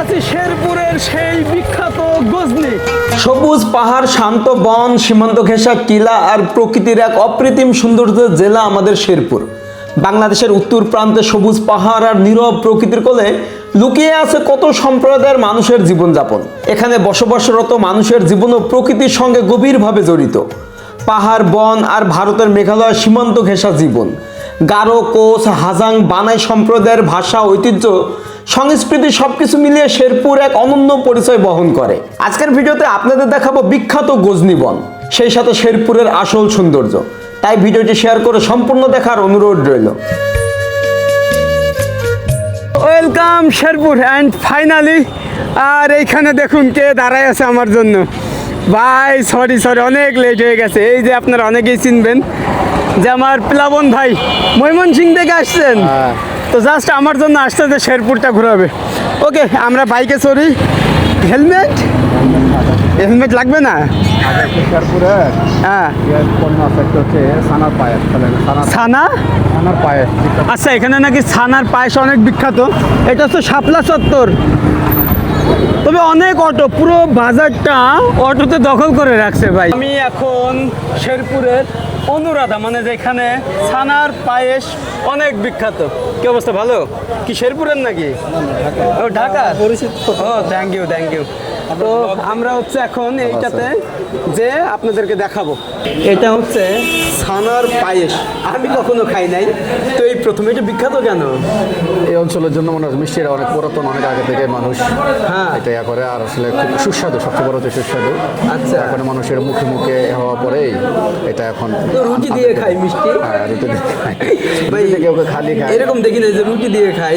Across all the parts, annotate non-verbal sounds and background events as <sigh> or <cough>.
আছি শেরপুরের সেই বিখ্যাত গজনি। সবুজ পাহাড়, শান্ত বন, সীমান্ত ঘেঁষা টিলা আর প্রকৃতির এক অপ্রতিম সৌন্দর্যের জেলা আমাদের শেরপুর। বাংলাদেশের উত্তর প্রান্তে সবুজ পাহাড় আর নীরব প্রকৃতির কোলে লুকিয়ে আছে কত সম্প্রদায়ের মানুষের জীবনযাপন। এখানে বসবাসরত মানুষের জীবনও প্রকৃতির সঙ্গে গভীরভাবে জড়িত। পাহাড়, বন আর ভারতের মেঘালয় সীমান্ত ঘেঁষা জীবন। গারো, কোচ, হাজাং বানাই সম্প্রদায়ের ভাষা ঐতিহ্য সংস্কৃতি সবকিছু মিলিয়ে শেরপুর এক অনন্য পরিচয় বহন করে। আজকের ভিডিওতে আপনাদের দেখাবো বিখ্যাত গজনি বন সেই সাথে শেরপুরের আসল সৌন্দর্য। তাই ভিডিওটি শেয়ার করে সম্পূর্ণ দেখার অনুরোধ রইল। ওয়েলকাম শেরপুর অ্যান্ড ফাইনালি আর এইখানে দেখুন কে দাঁড়ায় আছে আমার জন্য। ভাই সরি সরি অনেক লেট হয়ে গেছে। এই যে আপনারা অনেকেই চিনবেন যে আমার প্লাবন ভাই ময়মনসিং থেকে আসছেন। তো জাস্ট আমার জন্য আসতে আসতে শেরপুরটা ঘুরাবে। ওকে আমরা বাইকে চড়ি। হেলমেট হেলমেট লাগবে না? হ্যাঁ। আচ্ছা এখানে নাকি ছানার পায়েস অনেক বিখ্যাত। এটা হচ্ছে শাপলা চত্বর। তবে অনেক অটো পুরো বাজারটা অটোতে দখল করে রাখছে ভাই। আমি এখন শেরপুরের অনুরাধা মানে যেখানে ছানার পায়েস অনেক বিখ্যাত। কি অবস্থা ভালো? কি শেরপুরের নাকি? ও ঢাকা পরিচিত। ও থ্যাংক ইউ থ্যাংক ইউ তো আমরা হচ্ছে এখন এইটাতে যে আপনাদেরকে দেখাবো। এটা হচ্ছে ছানার পায়েস। আমি কখনো খাই নাই। তো এই প্রথমে এটা বিখ্যাত কেন? এই অঞ্চলের জন্য মনে হয় মিষ্টিটা অনেক পুরাতন অনেক আগে থেকে মানুষ হ্যাঁ। এটা ইয়া করে আর আসলে খুব সুস্বাদু সবচেয়ে বড় হচ্ছে সুস্বাদু। আচ্ছা। এখন মানুষের মুখে মুখে হওয়া পরেই এটা এখন রুটি দিয়ে খাই মিষ্টি। হ্যাঁ রুটি দিয়ে খায়। ভাই, কেউ কেউ খালি খায়। এরকম দেখি না যে রুটি দিয়ে খাই।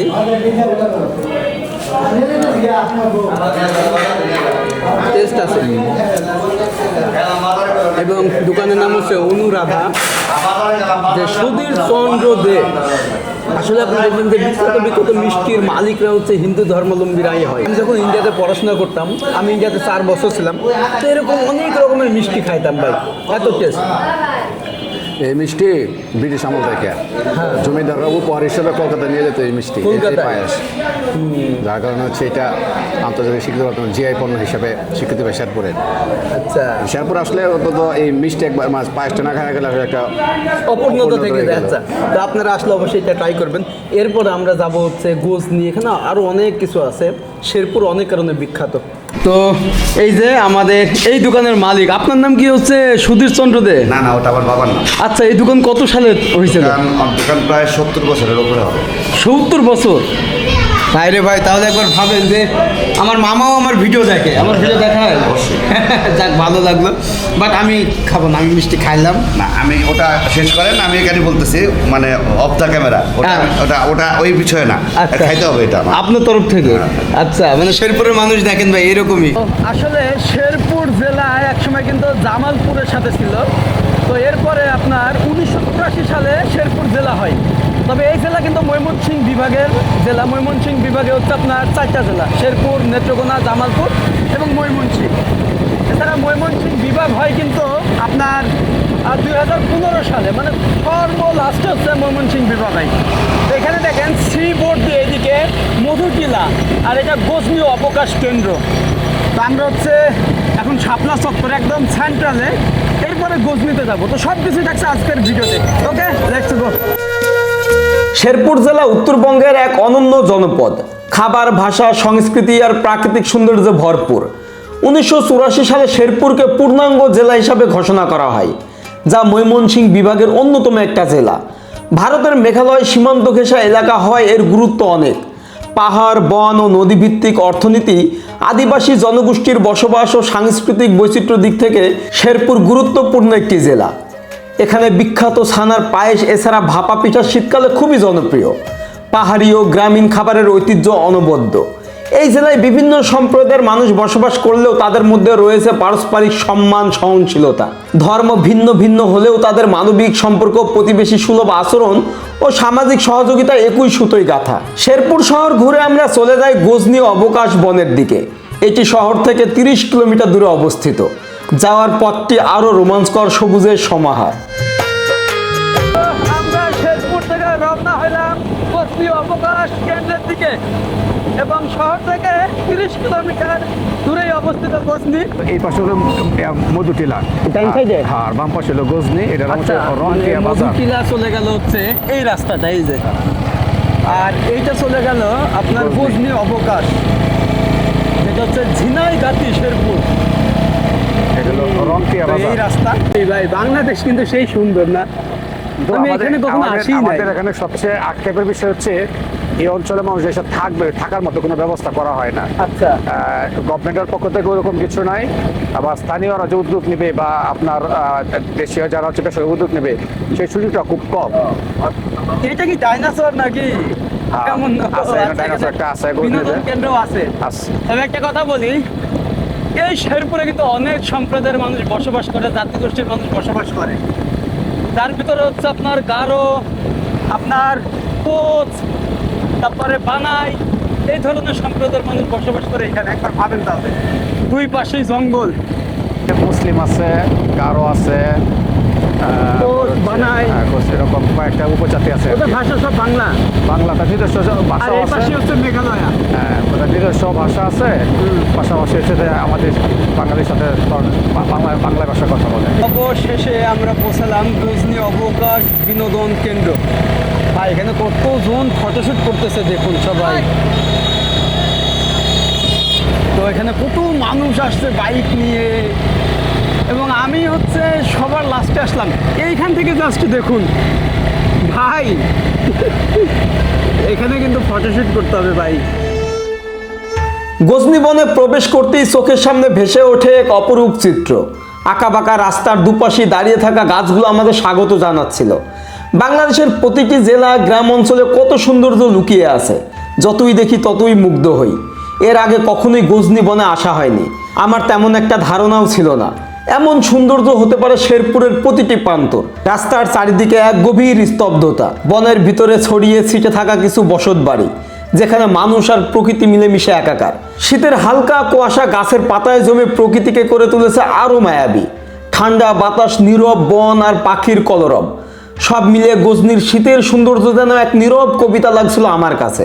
টেস্ট আছে। এবং দোকানের নাম হচ্ছে অনুরাধা যে সুধীর চন্দ্র দে। আসলে আপনি দেখবেন যে বিখ্যাত বিখ্যাত মিষ্টির মালিকরা হচ্ছে হিন্দু ধর্মাবলম্বীরাই হয়। আমি যখন ইন্ডিয়াতে পড়াশোনা করতাম, আমি ইন্ডিয়াতে চার বছর ছিলাম। তো এরকম অনেক রকমের মিষ্টি খাইতাম ভাই। এত টেস্ট এই মিষ্টি ব্রিটিশ আমল থেকে। জমিদাররা উপহার হিসেবে কলকাতা নিয়ে যেত এই মিষ্টি পায়েস। যার কারণে হচ্ছে এটা আন্তর্জাতিক স্বীকৃতি জিআই পণ্য হিসেবে স্বীকৃতি পায় শেরপুরের আচ্ছা। শেরপুর আসলে অন্তত এই মিষ্টি একবার মাছ পায়েসটা না খাওয়া গেলে একটা অপূর্ণতা থেকে গেল। তো আপনারা আসলে অবশ্যই এটা ট্রাই করবেন। এরপরে আমরা যাব হচ্ছে গোস নিয়ে। এখানে আরও অনেক কিছু আছে। শেরপুর অনেক কারণে বিখ্যাত। তো এই যে আমাদের এই দোকানের মালিক আপনার নাম কি হচ্ছে সুধীর চন্দ্র দে? না না ওটা আমার বাবার নাম। আচ্ছা এই দোকান কত সালে হয়েছিল? দোকান দোকান প্রায় সত্তর বছরের উপরে হবে। সত্তর বছর? ভাই রে ভাই তাহলে একবার ভাবেন যে আমার মামাও আমার ভিডিও দেখে আমার ভিডিও দেখায় <laughs> যাক ভালো লাগল। বাট আমি খাব না আমি মিষ্টি খাইলাম। না আমি ওটা শেষ করেন আমি এখানে বলতেছি মানে অফ দ্য ক্যামেরা ওটা হ্যাঁ। ওটা ওটা ওই বিষয়ে না আচ্ছা। খাইতে হবে এটা আপনার তরফ থেকে। হ্যাঁ। আচ্ছা মানে শেরপুরের মানুষ দেখেন ভাই এরকমই। আসলে শেরপুর জেলা একসময় কিন্তু জামালপুরের সাথে ছিল। তো এরপরে আপনার উনিশশো চুরাশি সালে শেরপুর জেলা হয়। তবে এই জেলা কিন্তু ময়মনসিংহ বিভাগের জেলা। ময়মনসিংহ বিভাগে হচ্ছে আপনার চারটা জেলা, শেরপুর, নেত্রকোনা, জামালপুর এবং ময়মনসিংহ এছাড়া ময়মনসিংহ বিভাগ হয় কিন্তু আপনার আর দুই হাজার পনেরো সালে মানে সর্ব লাস্টে হচ্ছে ময়মনসিংহ বিভাগ হয়। এখানে দেখেন সি বোর্ড দিয়ে এদিকে মধুটিলা আর এটা গোসনীয় অবকাশ কেন্দ্র। তো আমরা হচ্ছে এখন শাপলা চত্বর একদম সেন্ট্রালে এরপরে গজনিতে যাব। তো সব কিছু থাকছে আজকের ভিডিওতে ওকে লেটস গো শেরপুর জেলা উত্তরবঙ্গের এক অনন্য জনপদ। খাবার, ভাষা, সংস্কৃতি আর প্রাকৃতিক সৌন্দর্যে ভরপুর। উনিশশো চুরাশি সালে শেরপুরকে পূর্ণাঙ্গ জেলা হিসাবে ঘোষণা করা হয়, যা ময়মনসিংহ বিভাগের অন্যতম একটা জেলা। ভারতের মেঘালয় সীমান্ত ঘেঁষা এলাকা হয় এর গুরুত্ব অনেক। পাহাড়, বন ও নদীভিত্তিক অর্থনীতি, আদিবাসী জনগোষ্ঠীর বসবাস ও সাংস্কৃতিক বৈচিত্র্য দিক থেকে শেরপুর গুরুত্বপূর্ণ একটি জেলা। এখানে বিখ্যাত ছানার পায়েস, এছাড়া ভাপা পিঠা শীতকালে খুবই জনপ্রিয়। পাহাড়ি ও গ্রামীণ খাবারের ঐতিহ্য অনবদ্য। এই জেলায় বিভিন্ন সম্প্রদায়ের মানুষ বসবাস করলেও তাদের মধ্যে রয়েছে পারস্পরিক সম্মান, সহনশীলতা। ধর্ম ভিন্ন ভিন্ন হলেও তাদের মানবিক সম্পর্ক, প্রতিবেশী সুলভ আচরণ ও সামাজিক সহযোগিতা একই সুতোই গাথা। শেরপুর শহর ঘুরে আমরা চলে যাই গজনি অবকাশ বনের দিকে। এটি শহর থেকে তিরিশ কিলোমিটার দূরে অবস্থিত। যাওয়ার পথটি আরও রোমাঞ্চকর সবুজের সমাহার। আমরা শেরপুর থেকে রওনা হইলাম পশ্চিম অবকাশ কেন্দ্রের দিকে এবং শহর থেকে তিরিশ কিলোমিটার দূরেই অবস্থিত গজনি। এই পাশে হলো মধুটিলা ডান সাইডে? হ্যাঁ বাম পাশে হলো গজনি এটা হচ্ছে রংকিয়া বাজার। আচ্ছা, চলে গেল হচ্ছে এই রাস্তাটা এই যে। আর এইটা চলে গেল আপনার গজনি। অবকাশ। যেটা হচ্ছে ঝিনাই গাতি শেরপুর। এটা এই বাজার রাস্তা। এই ভাই বাংলাদেশ কিন্তু সেই সুন্দর না। আমি আমাদের- এখানে কখনো আসি নাই। আমাদের এখানে সবচেয়ে আক্ষেপের বিষয় হচ্ছে এই অঞ্চলে মানুষ এসে থাকবে থাকার মতো কোনো ব্যবস্থা করা হয় না। আচ্ছা। গভর্নমেন্টের পক্ষ থেকে ওরকম কিছু নাই। আবার স্থানীয়রা যে উদ্যোগ নেবে বা আপনার দেশীয় যারা হচ্ছে উদ্যোগ নেবে সেই সুযোগটা খুব কম। এটা কি ডাইনোসর নাকি? হ্যাঁ, কেমন? আছে, ডাইনোসর একটা আছে, কেন্দ্র আছে। আছে। তবে একটা কথা বলি এই শেরপুরে কিন্তু অনেক সম্প্রদায়ের মানুষ বসবাস করে জাতিগোষ্ঠীর মানুষ বসবাস করে। তার ভিতরে হচ্ছে আপনার গারো, আপনার কোচ, তারপরে বানাই, এই ধরনের সম্প্রদায়ের মানুষ বসবাস করে এখানে। একবার ভাবেন তাহলে। দুই পাশেই জঙ্গল। মুসলিম আছে, গারো আছে বানাই। হ্যাঁ, এরকম কয়েকটা উপজাতি আছে। ওদের ভাষা সব বাংলা। বাংলা তার নিজস্ব ভাষা আছে। মেঘালয়া। হ্যাঁ, নিজস্ব ভাষা আছে। পাশাপাশি হচ্ছে যে আমাদের বাঙালির সাথে বাংলা বাংলা কথা বলে। অবশেষে আমরা পৌঁছালাম গজনি অবকাশ বিনোদন কেন্দ্র। ভাই এখানে কতজন ফটোশুট করতেছে দেখুন সবাই। তো এখানে কত মানুষ আসছে বাইক নিয়ে। এবং আমি হচ্ছে সবার লাস্টে আসলাম। এইখান থেকে জাস্ট দেখুন। ভাই, এখানে কিন্তু ফটোশুট করতে হবে ভাই। গজনি বনে প্রবেশ করতেই চোখের সামনে ভেসে ওঠে এক অপরূপ চিত্র। আঁকাবাঁকা রাস্তার দুপাশে দাঁড়িয়ে থাকা গাছগুলো আমাদের স্বাগত জানাচ্ছিল। বাংলাদেশের প্রতিটি জেলা, গ্রাম অঞ্চলে কত সৌন্দর্য লুকিয়ে আছে। যতই দেখি ততই মুগ্ধ হই। এর আগে কখনোই গজনি বনে আসা হয়নি। আমার তেমন একটা ধারণাও ছিল না। এমন সৌন্দর্য হতে পারে শেরপুরের প্রতিটি প্রান্তর। রাস্তার চারিদিকে এক গভীর স্তব্ধতা। বনের ভিতরে ছড়িয়ে ছিটে থাকা কিছু বসত বাড়ি, যেখানে মানুষ আর প্রকৃতি মিলেমিশে একাকার। শীতের হালকা কুয়াশা গাছের পাতায় জমে প্রকৃতিকে করে তুলেছে আরও মায়াবী। ঠান্ডা বাতাস, নীরব বন আর পাখির কলরব। সব মিলিয়ে গজনির শীতের সৌন্দর্য যেন এক নীরব কবিতা লাগছিল আমার কাছে।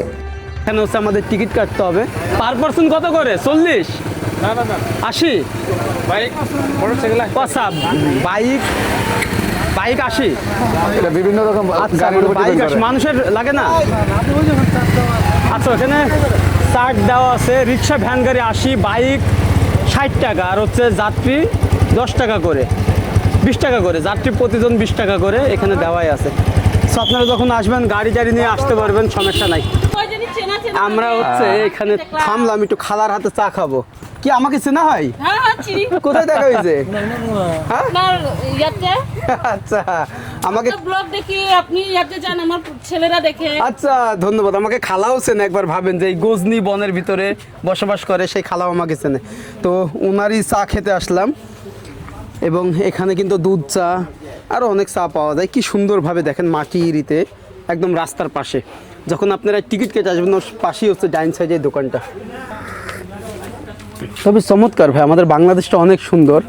এখানে হচ্ছে আমাদের টিকিট কাটতে হবে। পার পার্সন কত করে? চল্লিশ? আশি। বাইক আচ্ছা বাইক বাইক আশি। বিভিন্ন রকম আচ্ছা বাইক করে। মানুষের লাগে না? আচ্ছা ওখানে চার্ট দেওয়া আছে রিক্সা ভ্যান গাড়ি আশি বাইক ষাট টাকা আর হচ্ছে যাত্রী দশ টাকা করে বিশ টাকা করে যাত্রী প্রতিজন বিশ টাকা করে এখানে দেওয়াই আছে। সো আপনারা যখন আসবেন গাড়ি টাড়ি নিয়ে আসতে পারবেন সমস্যা নাই। আমরা হচ্ছে এখানে থামলাম একটু খালার হাতে চা খাব। কি আমাকে চেনা হয়? হ্যাঁ হ্যাঁ চিনি কোথায় দেখা হয়েছে? আচ্ছা আমাকে ব্লগ দেখি আপনি ইয়াতে যান আমার ছেলেরা দেখে। আচ্ছা ধন্যবাদ। আমাকে খালাও চেনে একবার ভাবেন যে এই গজনি বনের ভিতরে বসবাস করে সেই খালাও আমাকে চেনে। তো ওনারই চা খেতে আসলাম এবং এখানে কিন্তু দুধ চা আরও অনেক চা পাওয়া যায়। কি সুন্দরভাবে দেখেন মাটিরিতে একদম রাস্তার পাশে। যখন আপনারা টিকিট কেটে আসবেন পাশেই হচ্ছে ডাইন সাইডের দোকানটা। তবে চমৎকার ভাই, আমাদের বাংলাদেশটা অনেক সুন্দর।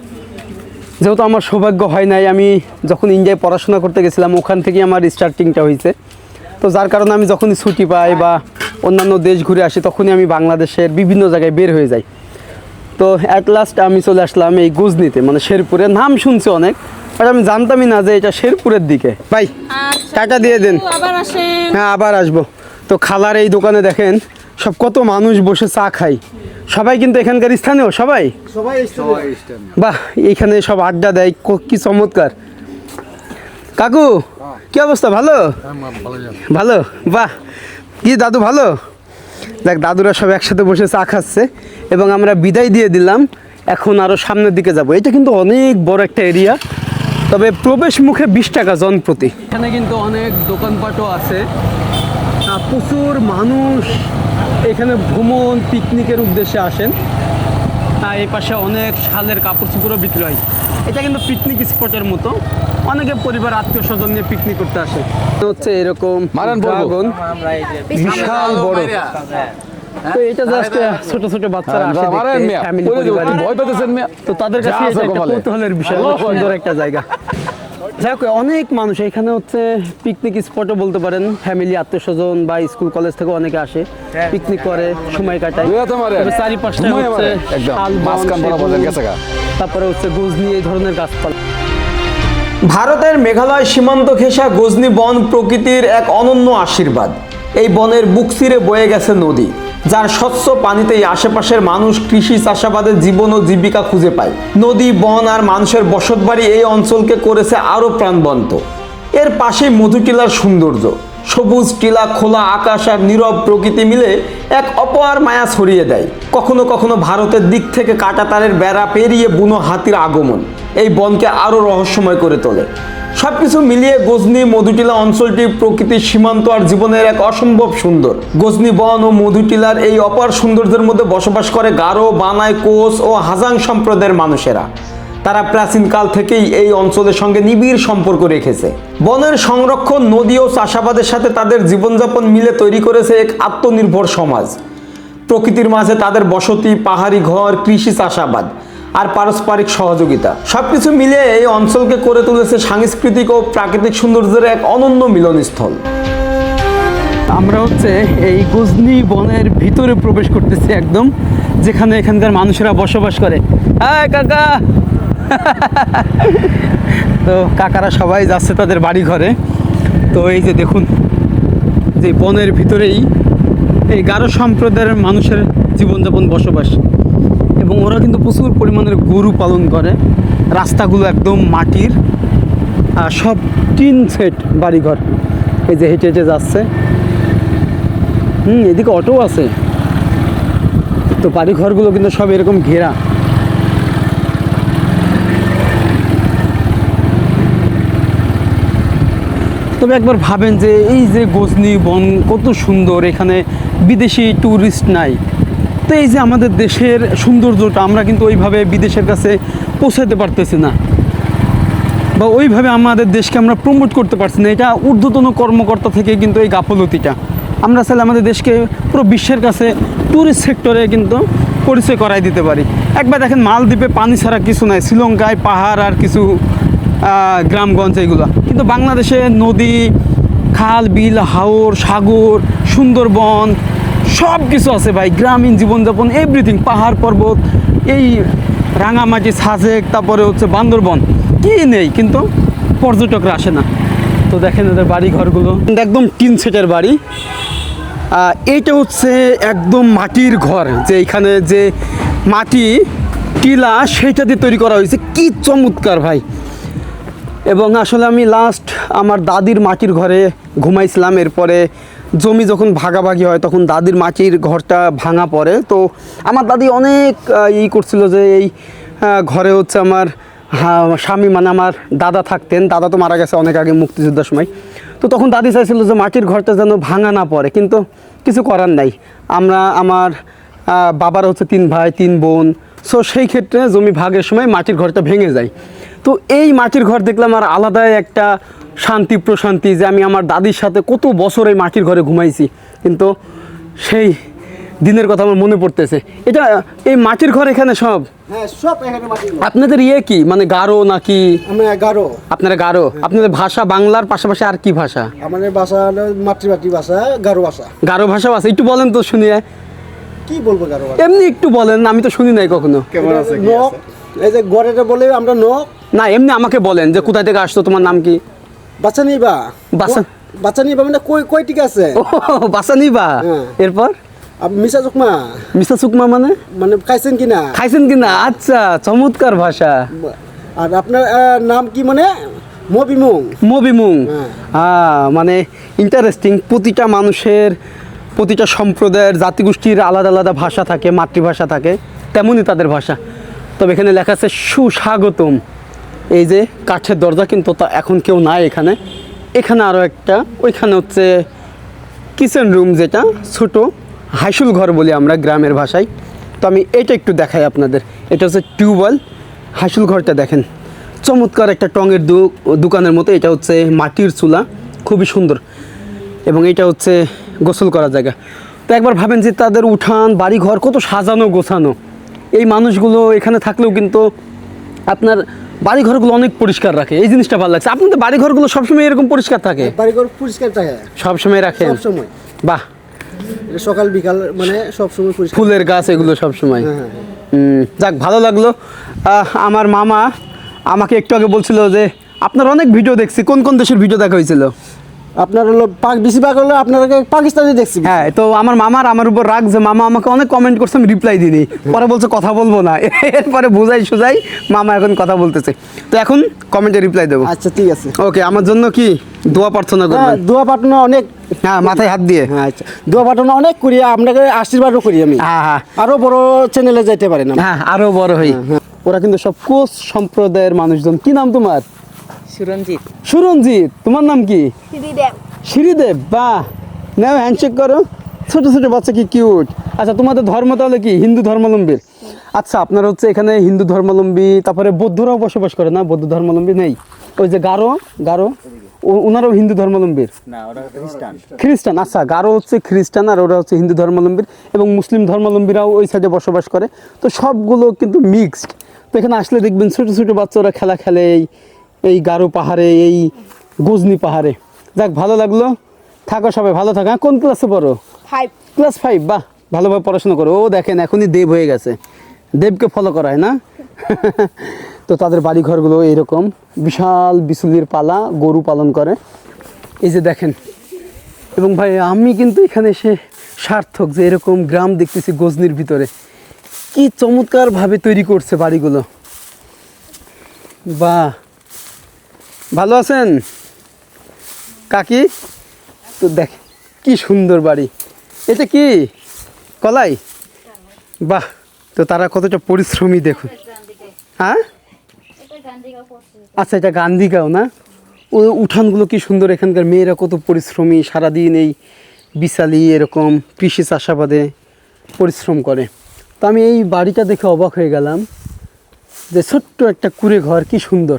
যেহেতু আমার সৌভাগ্য হয় নাই, আমি যখন ইন্ডিয়ায় পড়াশোনা করতে গেছিলাম, ওখান থেকেই আমার স্টার্টিংটা হয়েছে। তো যার কারণে আমি যখনই ছুটি পাই বা অন্যান্য দেশ ঘুরে আসি, তখনই আমি বাংলাদেশের বিভিন্ন জায়গায় বের হয়ে যাই। তো অ্যাট লাস্ট আমি চলে আসলাম এই গুজনিতে মানে শেরপুরে। নাম শুনছি অনেক আমি জানতামই না যে এটা শেরপুরের দিকে। ভাই আচ্ছা, টাকা দিয়ে দেন। হ্যাঁ আবার আসব। তো খালার এই দোকানে দেখেন সব কত মানুষ বসে চা খায়। সবাই কিন্তু এখানকার স্থানীয় সবাই? বাহ এইখানে সব আড্ডা দেয় ক- কি চমৎকার। কাকু কি অবস্থা ভালো? ভালো বাহ কি দাদু ভালো? দেখ দাদুরা সব একসাথে বসে চা খাচ্ছে এবং আমরা বিদায় দিয়ে দিলাম এখন আরও সামনের দিকে যাব। এটা কিন্তু অনেক বড় একটা এরিয়া তবে প্রবেশ মুখে বিশ টাকা জন প্রতি এখানে কিন্তু অনেক দোকানপাটও আছে। প্রচুর মানুষ এখানে ভ্রমণ পিকনিকের উদ্দেশ্যে আসেন। আর এই পাশে অনেক শালের কাপড় চোপড়ও বিক্রি হয়। এটা কিন্তু পিকনিক স্পটের মতো। অনেকে পরিবার আত্মীয় স্বজন নিয়ে পিকনিক করতে আসে। তো হচ্ছে এরকম বিশাল বড়। তো এটা জাস্ট ছোট ছোট বাচ্চারা আসে মারেন দেখতে, মিয়া, family বলে দিবো, ভয় পেতেছেন তো তাদের কাছে এটা একটা কৌতূহলের বিষয় সুন্দর একটা জায়গা। যাই হোক অনেক মানুষ এখানে হচ্ছে পিকনিক স্পটও বলতে পারেন। ফ্যামিলি আত্মীয় স্বজন বা স্কুল কলেজ থেকে অনেকে আসে পিকনিক করে সময় কাটায়। চারিপাশটা হচ্ছে। তারপরে হচ্ছে গুজনি এই ধরনের গাছপালা। ভারতের মেঘালয় সীমান্ত ঘেঁষা গজনি বন প্রকৃতির এক অনন্য আশীর্বাদ। এই বনের বুক চিরে বয়ে গেছে নদী। যার স্বচ্ছ পানিতেই আশেপাশের মানুষ কৃষি চাষাবাদের জীবন ও জীবিকা খুঁজে পায়। নদী, বন আর মানুষের বসতবাড়ি এই অঞ্চলকে করেছে আরও প্রাণবন্ত। এর পাশেই মধুটিলার সৌন্দর্য। সবুজ টিলা, খোলা আকাশ আর নীরব প্রকৃতি মিলে এক অপার মায়া ছড়িয়ে দেয়। কখনো কখনো ভারতের দিক থেকে কাটাতারের বেড়া পেরিয়ে বুনো হাতির আগমন। এই বনকে আরও রহস্যময় করে তোলে। সবকিছু মিলিয়ে গজনি, মধুটিলা অঞ্চলটি প্রকৃতির সীমান্ত আর জীবনের এক অসম্ভব সুন্দর। গজনি বন ও মধুটিলার এই অপার সৌন্দর্যের মধ্যে বসবাস করে গারো বানাই কোচ ও হাজাং সম্প্রদায়ের মানুষেরা। তারা প্রাচীনকাল থেকেই এই অঞ্চলের সঙ্গে নিবিড় সম্পর্ক রেখেছে। বনের সংরক্ষণ, নদী ও চাষাবাদের সাথে তাদের জীবনযাপন মিলে তৈরি করেছে এক আত্মনির্ভর সমাজ। প্রকৃতির মাঝে তাদের বসতি, পাহাড়ি ঘর, কৃষি চাষাবাদ। আর পারস্পরিক সহযোগিতা। সবকিছু মিলিয়ে এই অঞ্চলকে করে তুলেছে সাংস্কৃতিক ও প্রাকৃতিক সৌন্দর্যের এক অনন্য মিলনস্থল। আমরা হচ্ছে এই গজনি বনের ভিতরে প্রবেশ করতেছি একদম, যেখানে এখানকার মানুষেরা বসবাস করে। হ্যাঁ কাকা! তো কাকারা সবাই যাচ্ছে তাদের বাড়ি ঘরে তো এই যে দেখুন, যে বনের ভিতরেই এই গারো সম্প্রদায়ের মানুষের জীবনযাপন বসবাস। এবং ওরা কিন্তু প্রচুর পরিমাণের গরু পালন করে। রাস্তাগুলো একদম মাটির। সব টিন সেট বাড়িঘর। এই যে হেঁটে হেঁটে যাচ্ছে। হুম, এদিকে অটো আছে। তো বাড়িঘরগুলো কিন্তু সব এরকম ঘেরা। তবে একবার ভাবেন যে এই যে গজনি বন কত সুন্দর, এখানে বিদেশি ট্যুরিস্ট নাই। তো এই যে আমাদের দেশের সৌন্দর্যটা, আমরা কিন্তু ওইভাবে বিদেশের কাছে পৌঁছাতে পারতেছি না। বা ওইভাবে আমাদের দেশকে আমরা প্রমোট করতে পারছি না। এটা ঊর্ধ্বতন কর্মকর্তা থেকে কিন্তু এই গাফলতিটা। আমরা চাইলে আমাদের দেশকে পুরো বিশ্বের কাছে ট্যুরিস্ট সেক্টরে কিন্তু পরিচয় করাই দিতে পারি। একবার দেখেন মালদ্বীপে পানি ছাড়া কিছু নাই, শ্রীলঙ্কায় পাহাড় আর কিছু গ্রামগঞ্জ এইগুলো। কিন্তু বাংলাদেশে নদী, খাল, বিল, হাওর, সাগর, সুন্দরবন সব কিছু আছে ভাই, গ্রামীণ জীবনযাপন এভরিথিং পাহাড় পর্বত, এই রাঙামাটি, সাজেক, তারপরে হচ্ছে বান্দরবন, কি নেই কিন্তু পর্যটকরা আসে না। তো দেখেন এদের বাড়ি ঘরগুলো একদম টিন সেটের বাড়ি। এইটা হচ্ছে একদম মাটির ঘর, যে এখানে যে মাটি, টিলা, সেটা দিয়ে তৈরি করা হয়েছে। কি চমৎকার ভাই। এবং আসলে আমি লাস্ট আমার দাদির মাটির ঘরে ঘুমাইছিলাম, এরপরে জমি যখন ভাগাভাগি হয় তখন দাদির মাটির ঘরটা ভাঙা পড়ে। তো আমার দাদি অনেক ই করছিল যে এই ঘরে হচ্ছে আমার হ্যাঁ, স্বামী মানে আমার দাদা থাকতেন। দাদা তো মারা গেছে অনেক আগে মুক্তিযুদ্ধের সময়। তো তখন দাদি চাইছিল যে মাটির ঘরটা যেন ভাঙা না পড়ে কিন্তু কিছু করার নাই। আমরা আমার বাবার হচ্ছে তিন ভাই তিন বোন। সো সেই ক্ষেত্রে জমি ভাগের সময় মাটির ঘরটা ভেঙে যায়। তো এই মাটির ঘর দেখলাম আর আলাদাই একটা শান্তি প্রশান্তি যে আমি আমার দাদির সাথে কত বছর এই মাটির ঘরে ঘুমাইছি। কিন্তু সেই দিনের কথা আমার মনে পড়তেছে। এটা এই মাটির ঘর এখানে সব? হ্যাঁ সব আপনাদের ইয়ে কি? মানে গারো নাকি? এগারো আপনারা গারো? আপনাদের ভাষা বাংলার পাশাপাশি আর কি ভাষা? আমাদের ভাষা হলো মাতৃভাষী ভাষা গারো ভাষা। গারো ভাষা আছে। একটু বলেন তো শুনি। কি বলব গারো এমনি একটু বলেন আমি তো শুনি নাই কখনো। নখ এই যে গড়েটা বলে আমরা নখ না এমনি আমাকে বলেন যে কোথা থেকে আসছো তোমার নাম কি? বাচ্চা নিবা। বাচ্চা- বাচ্চা নিবা মানে কই কই ঠিক আছে? ও হ্যাঁ। এরপর? মিশা চুকমা মিসা সুকমা মানে? মানে খাইছেন কি না খাইছেন কিনা? আচ্ছা চমৎকার ভাষা। আর আপনার নাম কি মানে? মবিমুং। মবিমুং। হ্যাঁ। মানে ইন্টারেস্টিং প্রতিটা মানুষের প্রতিটা সম্প্রদায়ের জাতিগোষ্ঠীর আলাদা আলাদা ভাষা থাকে মাতৃভাষা থাকে তেমনই তাদের ভাষা। তবে এখানে লেখা আছে সুস্বাগতম। এই যে কাঠের দরজা কিন্তু তা এখন কেউ নাই এখানে। এখানে আরও একটা, ওইখানে হচ্ছে কিচেন রুম যেটা, ছোট হাইসুল ঘর বলি আমরা গ্রামের ভাষায়। তো আমি এটা একটু দেখাই আপনাদের। এটা হচ্ছে টিউবওয়েল। হাইসুল ঘরটা দেখেন। চমৎকার একটা টঙের দু- দোকানের মতো। এটা হচ্ছে মাটির চুলা। খুবই সুন্দর। এবং এটা হচ্ছে গোসল করার জায়গা। তো একবার ভাবেন যে তাদের উঠান বাড়ি ঘর কত সাজানো গোছানো। এই মানুষগুলো এখানে থাকলেও কিন্তু আপনার বাড়ি ঘরগুলো অনেক পরিষ্কার রাখে এই জিনিসটা ভালো লাগছে। আপনাদের বাড়ি ঘরগুলো সবসময় এরকম পরিষ্কার থাকে? বাড়িঘর পরিষ্কার থাকে। সবসময় রাখে সবসময়। বাহ। সকাল বিকাল মানে সবসময় পরিষ্কার। ফুলের গাছ এগুলো সবসময়? হ্যাঁ, হ্যাঁ, যাক ভালো লাগল। আমার মামা আমাকে একটু আগে বলছিল যে আপনার অনেক ভিডিও দেখছি কোন কোন দেশের ভিডিও দেখা হয়েছিল? আপনার হলো বেশিরভাগ হলো আপনাকে পাকিস্তানে দেখছি হ্যাঁ তো আমার মামার আমার উপর রাগ যে মামা আমাকে অনেক কমেন্ট করছে আমি রিপ্লাই দিইনি। পরে বলছে কথা বলব না। <laughs> এরপরে বুঝাই সুজাই মামা এখন কথা বলতেছে। তো এখন কমেন্টে রিপ্লাই দেবো। আচ্ছা ঠিক আছে। ওকে আমার জন্য কি দোয়া প্রার্থনা হ্যাঁ করবেন? দোয়া পাঠানো অনেক হ্যাঁ মাথায় হাত দিয়ে। হ্যাঁ আচ্ছা। দোয়া পাঠানো অনেক করি আপনাকে আশীর্বাদও করি আমি। হ্যাঁ হ্যাঁ। আরও বড় চ্যানেলে যাইতে পারেন। হ্যাঁ আরও বড় হই। ওরা কিন্তু সব কোচ সম্প্রদায়ের মানুষজন। কি নাম তোমার? সুরঞ্জিত। সুরঞ্জিত তোমার নাম কি? শ্রীদেব শ্রীদেব বাহ। নাও হ্যান্ডশেক করো। ছোট ছোট বাচ্চা কি কিউট আচ্ছা তোমাদের ধর্ম তাহলে কি? হিন্দু ধর্মাবলম্বীর আচ্ছা আপনারা হচ্ছে এখানে হিন্দু ধর্মাবলম্বী তারপরে বৌদ্ধরাও বসবাস করে না? বৌদ্ধ ধর্মাবলম্বী নেই? ওই যে গারো গারো ওনারাও হিন্দু ধর্মাবলম্বীর? খ্রিস্টান। আচ্ছা গারো হচ্ছে খ্রিস্টান আর ওরা হচ্ছে হিন্দু ধর্মাবলম্বীর এবং মুসলিম ধর্মাবলম্বীরাও ওই সাইডে বসবাস করে। তো সবগুলো কিন্তু মিক্সড তো এখানে আসলে দেখবেন ছোটো ছোটো বাচ্চারা খেলা খেলে এই গারো পাহাড়ে এই গজনি পাহাড়ে। যাক ভালো লাগল। থাকো সবাই ভালো থাকো। হ্যাঁ কোন ক্লাসে পড়ো? ফাইভ ক্লাস ফাইভ বাহ ভালোভাবে পড়াশোনা করো। ও দেখেন এখনই দেব হয়ে গেছে। দেবকে ফলো করা হয় না? <laughs> তো তাদের বাড়ি ঘরগুলো এইরকম। বিশাল বিচুলির পালা গরু পালন করে। এই যে দেখেন। এবং ভাই আমি কিন্তু এখানে এসে সার্থক যে এরকম গ্রাম দেখতেছি গজনির ভিতরে। কি চমৎকারভাবে তৈরি করছে বাড়িগুলো। বাহ। ভালো আছেন? কাকি? তো দেখ, কি সুন্দর বাড়ি। এটা কি? কলাই? বাহ, তো তারা কতটা পরিশ্রমী দেখুন। হ্যাঁ? আচ্ছা এটা গান্ধীগাঁও না? ও উঠানগুলো কি সুন্দর, এখানকার মেয়েরা কত পরিশ্রমী, সারাদিন এই বিশালি এরকম কৃষি চাষাবাদে পরিশ্রম করে। তো আমি এই বাড়িটা দেখে অবাক হয়ে গেলাম যে ছোট্ট একটা কুড়ে ঘর কি সুন্দর।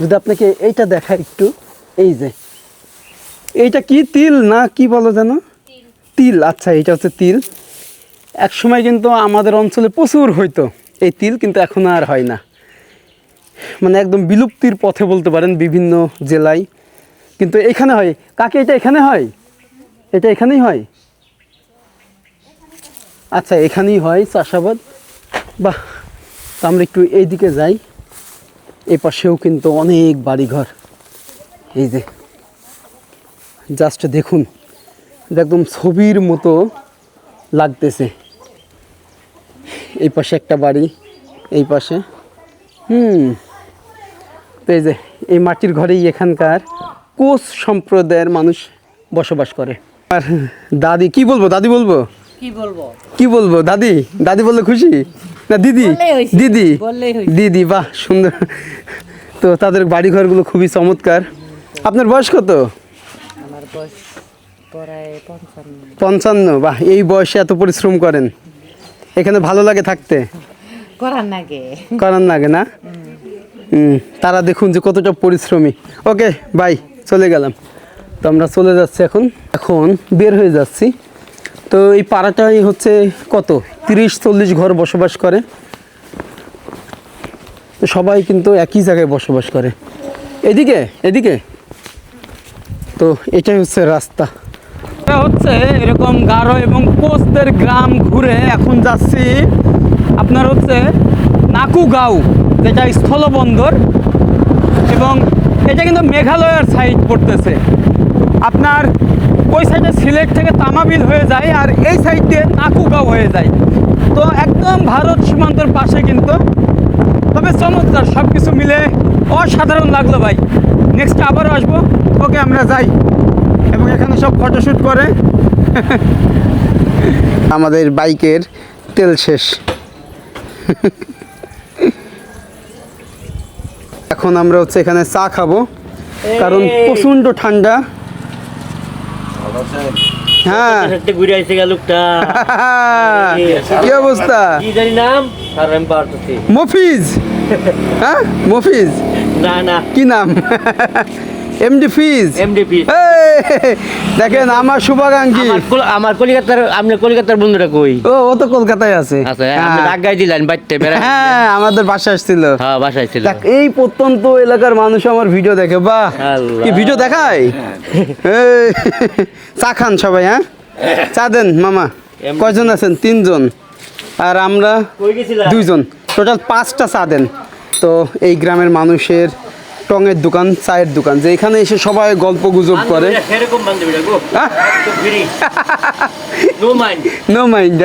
যদি আপনাকে এইটা দেখা একটু এই যে। এইটা কি তিল না কি বলো যেন? তিল। আচ্ছা এটা হচ্ছে তিল। এক সময় কিন্তু আমাদের অঞ্চলে প্রচুর হইতো এই তিল কিন্তু এখন আর হয় না। মানে একদম বিলুপ্তির পথে বলতে পারেন বিভিন্ন জেলায়। কিন্তু এখানে হয়। কাকে এটা এখানে হয়? এটা এখানেই হয়? আচ্ছা এখানেই হয় চাষাবাদ। বাহ তো আমরা একটু এইদিকে যাই। এই পাশেও কিন্তু অনেক বাড়িঘর। এই যে জাস্ট দেখুন এটা একদম ছবির মতো লাগতেছে। এই পাশে একটা বাড়ি এই পাশে হুম। তো এই যে এই মাটির ঘরেই এখানকার কোচ সম্প্রদায়ের মানুষ বসবাস করে। আর দাদি কি বলব? দাদি বলব? কি বলব? কি বলব? দাদি? দাদি বললে খুশি? না দিদি দিদি দিদি বাহ সুন্দর। তো তাদের বাড়ি ঘরগুলো খুবই চমৎকার। আপনার বয়স কত? পঞ্চান্ন। বাহ এই বয়সে এত পরিশ্রম করেন। এখানে ভালো লাগে থাকতে? করার করার লাগে না? তারা দেখুন যে কতটা পরিশ্রমী। ওকে বাই চলে গেলাম। তো আমরা চলে যাচ্ছি এখন। এখন বের হয়ে যাচ্ছি। তো এই পাড়াটাই হচ্ছে কত? তিরিশ, চল্লিশ ঘর বসবাস করে। সবাই কিন্তু একই জায়গায় বসবাস করে। এদিকে এদিকে। তো এটাই হচ্ছে রাস্তা। এটা হচ্ছে এরকম গারো এবং কোচদের গ্রাম ঘুরে এখন যাচ্ছি। আপনার হচ্ছে নাকুগাঁও, যেটা স্থলবন্দর। এবং এটা কিন্তু মেঘালয়ের সাইড পড়তেছে। আপনার ওই সাইডে সিলেট থেকে তামাবিল হয়ে যায় আর এই সাইড দিয়ে নাকুগাঁও হয়ে যায়। তো একদম ভারত সীমান্তর পাশে কিন্তু। তবে চমৎকার সব কিছু মিলে অসাধারণ লাগল ভাই। নেক্সট আবারও আসব। ওকে আমরা যাই। এবং এখানে সব ফটোশ্যুট করে। <laughs> আমাদের বাইকের তেল শেষ। <laughs> এখন আমরা হচ্ছে এখানে চা খাব। কারণ প্রচণ্ড ঠান্ডা। হ্যাঁ। সাথে ঘুরে আইসে গেল লোকটা। <laughs> কি অবস্থা? কি জানি নাম? আর আমি পারতেছি মফিজ। <laughs> হ্যাঁ? মফিজ? না না। কি নাম? MD Fiz MD Fiz। দেখেন আমার শুভাকাঙ্ক্ষী। আমার কলিকাতার আপনি কলিকাতার বন্ধুরা কই? ও ও তো কলকাতায় আছে। হ্যাঁ। আগাই দিলেন বাইতে হ্যাঁ আমাদের বাসা আসছিল। হ্যাঁ বাসায় ছিল। দেখ এই প্রত্যন্ত এলাকার মানুষ আমার ভিডিও দেখে বাহ। কি ভিডিও দেখায়? চা খান সবাই হ্যাঁ? চা দেন মামা। কয়জন আছেন? তিনজন। আর আমরা দুইজন। টোটাল পাঁচটা চা দেন। তো এই গ্রামের মানুষের টঙের দোকান চায়ের দোকান যে এখানে এসে সবাই গল্প গুজব করে। নো। মাইন্ড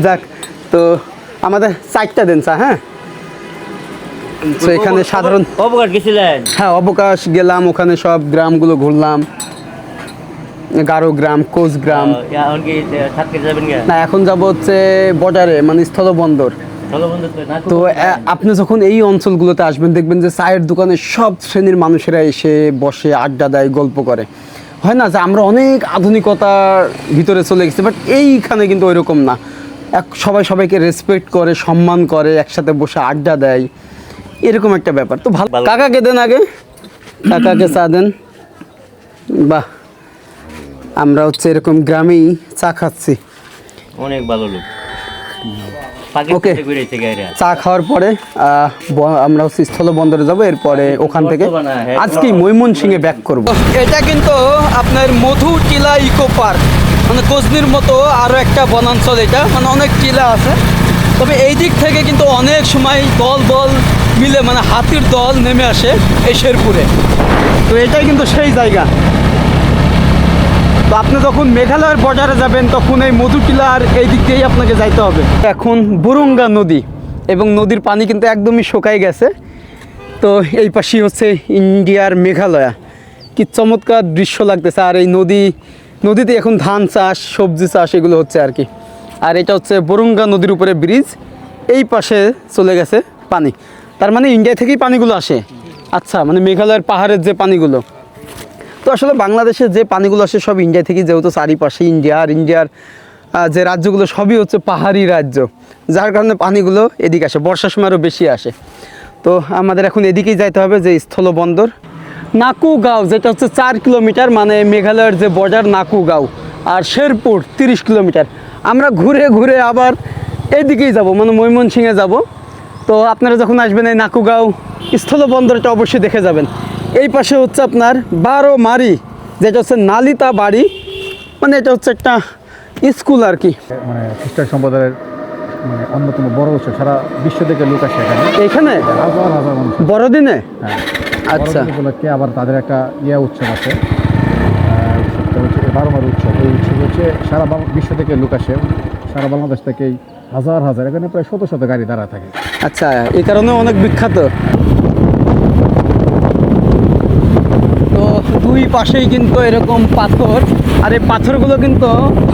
<laughs> যাক তো আমাদের চারটা দেন চা হ্যাঁ? তো এখানে সাধারণ অবকাশ গেছিলেন। হ্যাঁ অবকাশ গেলাম ওখানে সব গ্রামগুলো ঘুরলাম। গারো গ্রাম কোচ গ্রাম। না এখন যাব হচ্ছে বর্ডারে মানে স্থলবন্দর। তো আপনি যখন এই অঞ্চলগুলোতে আসবেন দেখবেন যে চায়ের দোকানে সব শ্রেণির মানুষেরা এসে বসে আড্ডা দেয় গল্প করে। হয় না যে আমরা অনেক আধুনিকতার ভিতরে চলে গেছি বাট এইখানে কিন্তু ওইরকম না। এক সবাই সবাইকে রেসপেক্ট করে সম্মান করে একসাথে বসে আড্ডা দেয়। এরকম একটা ব্যাপার। তো ভালো ভালো। কাকাকে দেন আগে। কাকাকে চা দেন। বাহ। আমরা হচ্ছে এরকম গ্রামেই চা খাচ্ছি। অনেক ভালো লোক। গাইরা চা খাওয়ার পরে আমরা হচ্ছে স্থলবন্দরে যাব এরপরে ওখান থেকে ব্যাক করব। এটা কিন্তু আপনার মধু টিলা ইকো পার্ক। মানে কোজনির মতো আরও একটা বনাঞ্চল এটা। মানে অনেক টিলা আছে। তবে এই দিক থেকে কিন্তু অনেক সময় দল দল মিলে মানে হাতির দল নেমে আসে এই শেরপুরে। তো এটাই কিন্তু সেই জায়গা। তো আপনি যখন মেঘালয়ের বর্ডারে যাবেন, তখন এই মধুটিলার এই দিক দিয়েই আপনাকে যাইতে হবে। এখন বুরুঙ্গা নদী এবং নদীর পানি কিন্তু একদমই শুকাই গেছে। তো এই পাশেই হচ্ছে ইন্ডিয়ার মেঘালয়া। কি চমৎকার দৃশ্য লাগতেছে। আর এই নদী, নদীতে এখন ধান চাষ, সবজি চাষ, এগুলো হচ্ছে আর কি। আর এটা হচ্ছে বরুঙ্গা নদীর উপরে ব্রিজ। এই পাশে চলে গেছে পানি। তার মানে ইন্ডিয়া থেকেই পানিগুলো আসে। আচ্ছা মানে মেঘালয়ের পাহাড়ের যে পানিগুলো। তো আসলে বাংলাদেশে যে পানিগুলো আসে সব ইন্ডিয়া থেকে, যেহেতু চারিপাশে ইন্ডিয়া আর ইন্ডিয়ার যে রাজ্যগুলো সবই হচ্ছে পাহাড়ি রাজ্য, যার কারণে পানিগুলো এদিকে আসে, বর্ষার সময় আরও বেশি আসে। তো আমাদের এখন এদিকেই যাইতে হবে যে স্থলবন্দর, নাকুগাঁও, যেটা হচ্ছে চার কিলোমিটার মানে মেঘালয়ের যে বর্ডার নাকুগাঁও, আর শেরপুর তিরিশ কিলোমিটার। আমরা ঘুরে ঘুরে আবার এদিকেই যাব মানে ময়মনসিংহে যাব। তো আপনারা যখন আসবেন এই নাকুগাঁও স্থলবন্দরটা অবশ্যই দেখে যাবেন। এই পাশে হচ্ছে আপনার বারো মারি যেটা হচ্ছে নালিতা বাড়ি মানে এটা হচ্ছে একটা স্কুল আর কি। মানে খ্রিস্টান সম্প্রদায়ের মানে অন্যতম বড় উৎসব সারা বিশ্ব থেকে লোক আসে এখানে। এইখানে হাজার হাজার মানুষ। বড়দিনে? হ্যাঁ। আচ্ছা। উপলক্ষে আবার তাদের একটা ইয়া উৎসব আছে। হচ্ছে বারোমার উৎসব। এই উৎসব হচ্ছে সারা বিশ্ব থেকে লোক আসে। সারা বাংলাদেশ থেকেই হাজার হাজার এখানে প্রায় শত শত গাড়ি দাঁড়া থাকে। আচ্ছা এই কারণে অনেক বিখ্যাত তো দুই পাশেই কিন্তু এরকম পাথর। আর এই পাথরগুলো কিন্তু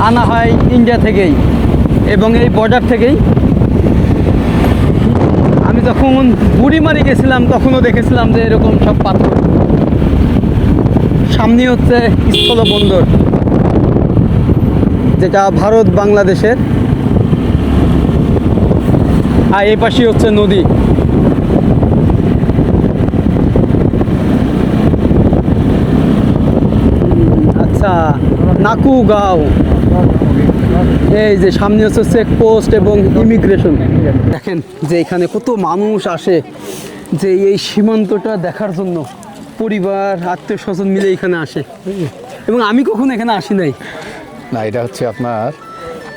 আনা হয় ইন্ডিয়া থেকেই এবং এই বর্ডার থেকেই। আমি যখন বুড়িমারি গেছিলাম, তখনও দেখেছিলাম যে এরকম সব পাথর। সামনে হচ্ছে স্থলবন্দর যেটা ভারত বাংলাদেশের আর এই পাশেই হচ্ছে নদী। আচ্ছা নাকুগাঁও। এই যে সামনে হচ্ছে চেক পোস্ট এবং ইমিগ্রেশন দেখেন যে এখানে কত মানুষ আসে যে এই সীমান্তটা দেখার জন্য পরিবার, আত্মীয় স্বজন মিলে এখানে আসে। এবং আমি কখনো এখানে আসি নাই। না, এটা হচ্ছে আপনার,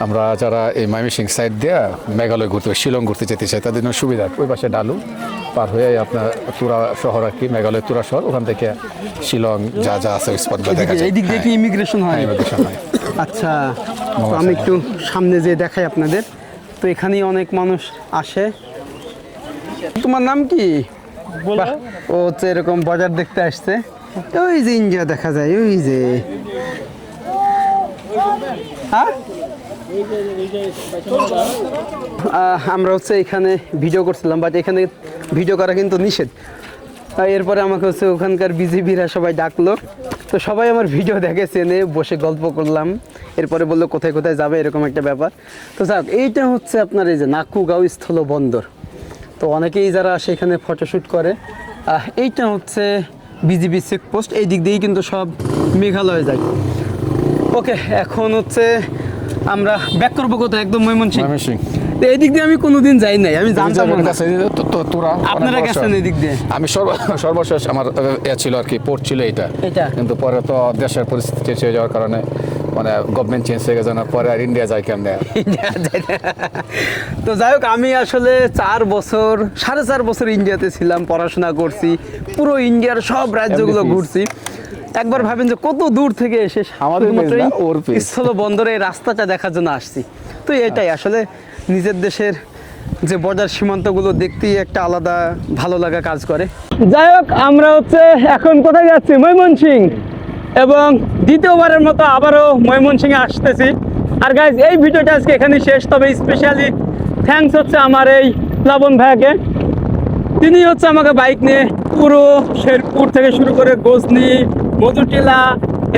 আমরা যারা এই ময়মনসিং সাইড দিয়ে মেঘালয় ঘুরতে শিলং ঘুরতে যেতে চাই, তাদের জন্য সুবিধা। ওই পাশে ডালু। পার হয়ে আপনার তুরা শহর আর কি মেঘালয় তুরা শহর ওখান থেকে শিলং যা যা আছে ওই স্পটগুলো দেখা যায়। এই দিক দিয়ে কি ইমিগ্রেশন হয়? হ্যাঁ, হয়। আচ্ছা তো আমি একটু সামনে যে দেখাই আপনাদের। তো এখানেই অনেক মানুষ আসে। তোমার নাম কি? ও হচ্ছে এরকম বাজার দেখতে আসছে। ওই যে ইন্ডিয়া দেখা যায় ওই যে। হ্যাঁ? আমরা হচ্ছে এখানে ভিডিও করছিলাম বাট এখানে ভিডিও করা কিন্তু নিষেধ। এরপরে আমাকে হচ্ছে ওখানকার বিজিবিরা সবাই ডাকলো। তো সবাই আমার ভিডিও দেখে চেনে, বসে গল্প করলাম। এরপরে বলল, কোথায় কোথায় যাবে? এরকম একটা ব্যাপার। তো যাক, এইটা হচ্ছে আপনার এই যে নাকুগাঁও স্থল বন্দর। তো অনেকেই যারা সেখানে ফটোশ্যুট করে এইটা হচ্ছে বিজিবি চেকপোস্ট এই দিক দিয়েই কিন্তু সব মেঘালয়ে যায়। ওকে এখন হচ্ছে আমরা ব্যাক করব কোথায়? একদম ময়মনসিং এই দিক দিয়ে আমি কোনোদিন যাই নাই আমি জানতাম তোরা আপনারা গেছেন শহর। এই দিক দিয়ে? আমি সর্বশেষ আমার এ ছিল আর কি পোর্ট ছিল এটা? কিন্তু পরে তো দেশের পরিস্থিতি চেঞ্জ হয়ে যাওয়ার কারণে মানে গভর্নমেন্ট চেঞ্জ হয়ে গেছে না পরে আর ইন্ডিয়া যায় কেমনে? তো যাই হোক আমি আসলে চার বছর সাড়ে চার বছর ইন্ডিয়াতে ছিলাম পড়াশোনা করছি পুরো ইন্ডিয়ার সব রাজ্যগুলো ঘুরছি। একবার ভাবেন যে কত দূর থেকে এসে আমাদের। স্থল বন্দরে রাস্তাটা দেখার জন্য আসছি। তো এটাই আসলে নিজের দেশের যে বর্ডার সীমান্তগুলো দেখতেই একটা আলাদা ভালো লাগা কাজ করে। যাই হোক আমরা হচ্ছে এখন কোথায় যাচ্ছি? ময়মনসিং। এবং দ্বিতীয়বারের মতো আবারও ময়মনসিংহে আসতেছি। আর গাইজ এই ভিডিওটা আজকে এখানে শেষ। তবে স্পেশালি থ্যাঙ্কস হচ্ছে আমার এই প্লাবন ভাইয়াকে তিনি হচ্ছে আমাকে বাইক নিয়ে পুরো শেরপুর থেকে শুরু করে গজনি মধুটিলা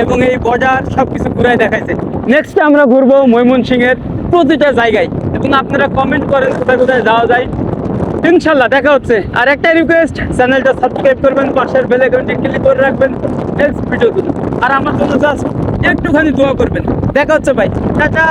এবং এই বর্ডার সব কিছু ঘুরাই দেখাইছে নেক্সট আমরা ঘুরবো ময়মনসিংহের প্রতিটা জায়গায়। এবং আপনারা কমেন্ট করেন কোথায় কোথায় যাওয়া যায়। ইনশাল্লাহ দেখা হচ্ছে। আর একটা রিকোয়েস্ট চ্যানেলটা সাবস্ক্রাইব করবেন, পাশের বেল আইকনটি ক্লিক করে রাখবেন। ভিডিও আর আমার জন্য জাস্ট একটুখানি দোয়া করবেন। দেখা হচ্ছে ভাই। টাটা!